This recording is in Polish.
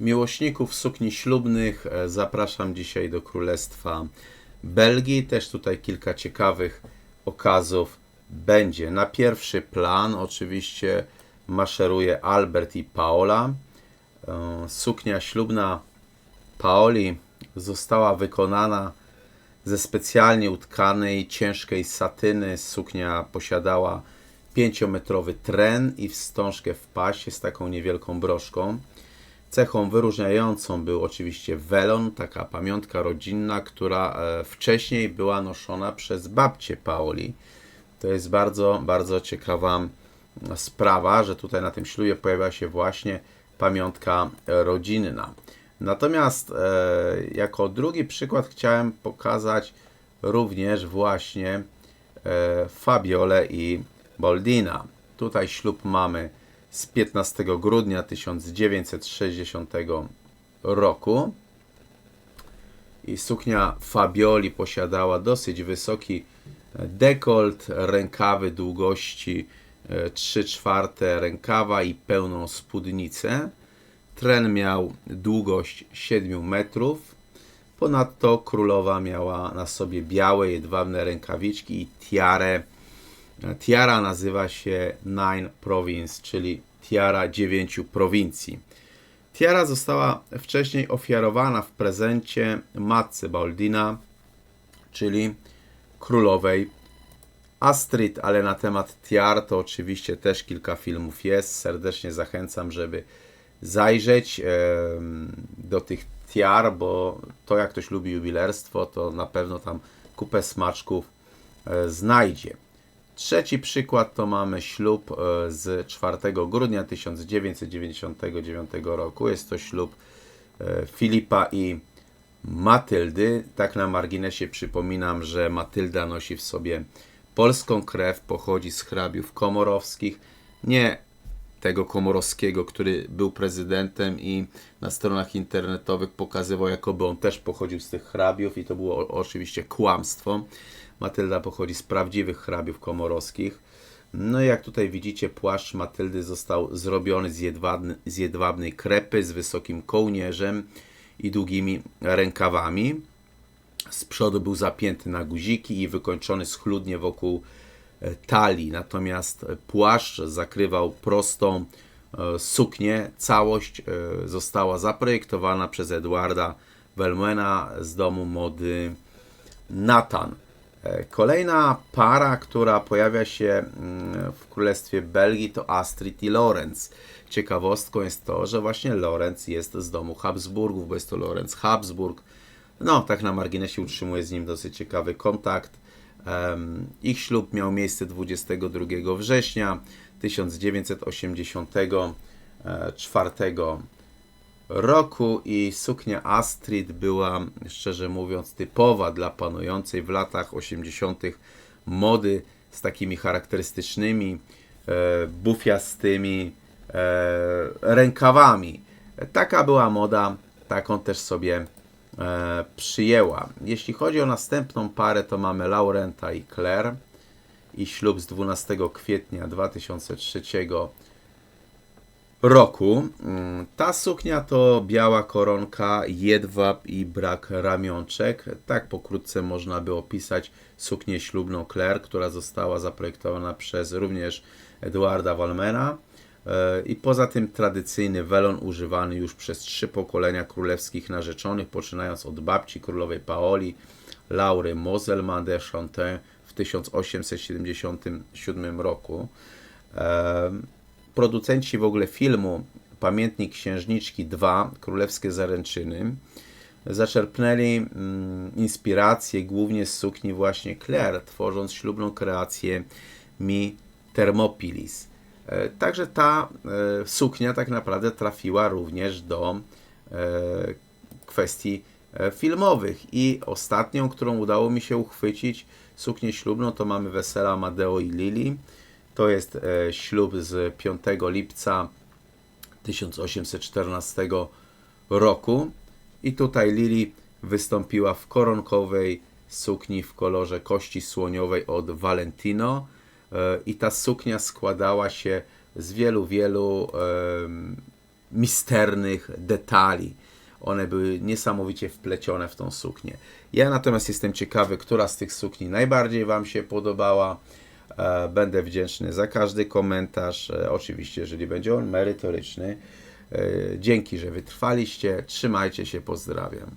Miłośników sukni ślubnych e, zapraszam dzisiaj do Królestwa Belgii. Też tutaj kilka ciekawych okazów będzie. Na pierwszy plan oczywiście maszeruje Albert i Paola. E, Suknia ślubna Paoli została wykonana ze specjalnie utkanej, ciężkiej satyny. Suknia posiadała 5-metrowy tren i wstążkę w pasie z taką niewielką broszką. Cechą wyróżniającą był oczywiście welon, taka pamiątka rodzinna, która e, wcześniej była noszona przez babcię Paoli. To jest bardzo, bardzo ciekawa sprawa, że tutaj na tym ślubie pojawia się właśnie pamiątka rodzinna. Natomiast e, jako drugi przykład chciałem pokazać również właśnie e, Fabiole i Boldina. Tutaj ślub mamy z 15 grudnia 1960 roku. I suknia Fabioli posiadała dosyć wysoki dekolt, rękawy długości 3 czwarte rękawa i pełną spódnicę. Tren miał długość 7 metrów. Ponadto królowa miała na sobie białe jedwabne rękawiczki i tiarę. Tiara nazywa się Nine Province, czyli tiara dziewięciu prowincji. Tiara została wcześniej ofiarowana w prezencie matce Baldina, czyli królowej Astrid, ale na temat tiar to oczywiście też kilka filmów jest. Serdecznie zachęcam, żeby zajrzeć do tych tiar, bo to jak ktoś lubi jubilerstwo, to na pewno tam kupę smaczków e, znajdzie. Trzeci przykład to mamy ślub e, z 4 grudnia 1999 roku. Jest to ślub e, Filipa i Matyldy. Tak na marginesie przypominam, że Matylda nosi w sobie polską krew, pochodzi z hrabiów komorowskich. Nie tego Komorowskiego, który był prezydentem i na stronach internetowych pokazywał, jakoby on też pochodził z tych hrabiów i to było oczywiście kłamstwo. Matylda pochodzi z prawdziwych hrabiów komorowskich. No i jak tutaj widzicie, płaszcz Matyldy został zrobiony z, jedwabny, z jedwabnej krepy, z wysokim kołnierzem i długimi rękawami. Z przodu był zapięty na guziki i wykończony schludnie wokół talii, natomiast płaszcz zakrywał prostą e, suknię. Całość e, została zaprojektowana przez Edwarda Velmena z domu mody Nathan. Kolejna para, która pojawia się mm, w Królestwie Belgii to Astrid i Lorenz. Ciekawostką jest to, że właśnie Lorenz jest z domu Habsburgów, bo jest to Lorenz Habsburg, no, tak na marginesie utrzymuje z nim dosyć ciekawy kontakt. Ich ślub miał miejsce 22 września 1984 roku i suknia Astrid była, szczerze mówiąc, typowa dla panującej w latach 80. mody z takimi charakterystycznymi, e, bufiastymi e, rękawami. Taka była moda, taką też sobie e, przyjęła. Jeśli chodzi o następną parę, to mamy Laurenta i Claire i ślub z 12 kwietnia 2003 roku. Mm, ta suknia to biała koronka, jedwab i brak ramionczek. Tak pokrótce można by opisać suknię ślubną Claire, która została zaprojektowana przez również Eduarda Walmera. E, I poza tym tradycyjny welon używany już przez trzy pokolenia królewskich narzeczonych, poczynając od babci królowej Paoli, Laury Moselman de Chantin w 1877 roku. E, producenci w ogóle filmu Pamiętnik Księżniczki 2 Królewskie Zaręczyny zaczerpnęli mm, inspirację głównie z sukni właśnie Claire, tworząc ślubną kreację Mi Thermopilis. E, także ta e, suknia tak naprawdę trafiła również do e, kwestii filmowych. I ostatnią, którą udało mi się uchwycić, suknię ślubną, to mamy Wesela Amadeo i Lili. To jest ślub z 5 lipca 1814 roku. I tutaj Lili wystąpiła w koronkowej sukni w kolorze kości słoniowej od Valentino i ta suknia składała się z wielu, wielu misternych detali. One były niesamowicie wplecione w tą suknię. Ja natomiast jestem ciekawy, która z tych sukni najbardziej Wam się podobała. E, Będę wdzięczny za każdy komentarz. E, Oczywiście, jeżeli będzie on merytoryczny. E, Dzięki, że wytrwaliście. Trzymajcie się, pozdrawiam.